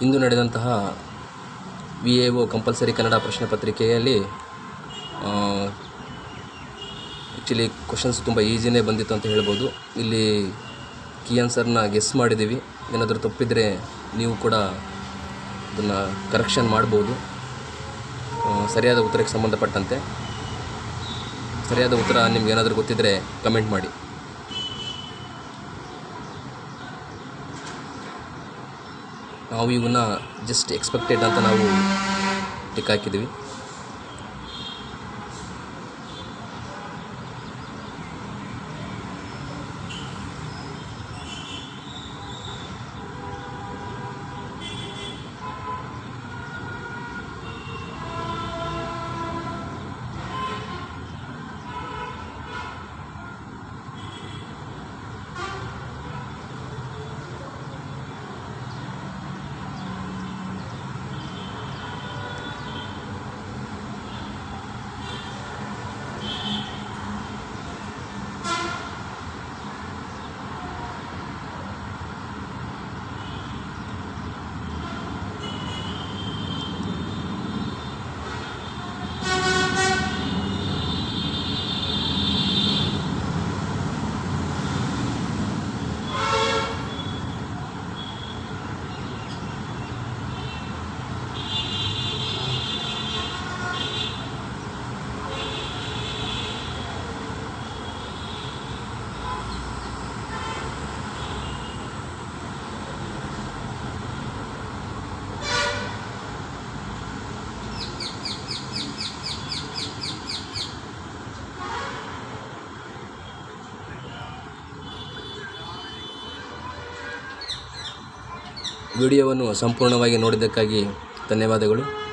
ಇಂದು ನಡೆದಂತಹ V A O compulsory Kannada ಪ್ರಶ್ನೆ ಪತ್ರಿಕೆಯಲ್ಲಿ ಆ್ಯಕ್ಚುಲಿ ಕ್ವಶನ್ಸ್ ತುಂಬ ಈಸಿನೇ ಬಂದಿತ್ತು ಅಂತ ಹೇಳ್ಬೋದು. ಇಲ್ಲಿ ಕೀ ಆನ್ಸರ್ನ ಗೆಸ್ ಮಾಡಿದ್ದೀವಿ. ಏನಾದರೂ ತಪ್ಪಿದರೆ ನೀವು ಕೂಡ ಅದನ್ನು ಕರೆಕ್ಷನ್ ಮಾಡ್ಬೋದು. ಸರಿಯಾದ ಉತ್ತರಕ್ಕೆ ಸಂಬಂಧಪಟ್ಟಂತೆ. ಸರಿಯಾದ ಉತ್ತರ ನಿಮ್ಗೆ ಏನಾದರೂ ಗೊತ್ತಿದ್ದರೆ ಕಮೆಂಟ್ ಮಾಡಿ. ನಾವು ಇವನ್ನ ಜಸ್ಟ್ ಎಕ್ಸ್ಪೆಕ್ಟೆಡ್ ಅಂತ ನಾವು ಟಿಕ್ ಹಾಕಿದ್ದೀವಿ. ವಿಡಿಯೋವನ್ನು ಸಂಪೂರ್ಣವಾಗಿ ನೋಡಿದ್ದಕ್ಕಾಗಿ ಧನ್ಯವಾದಗಳು.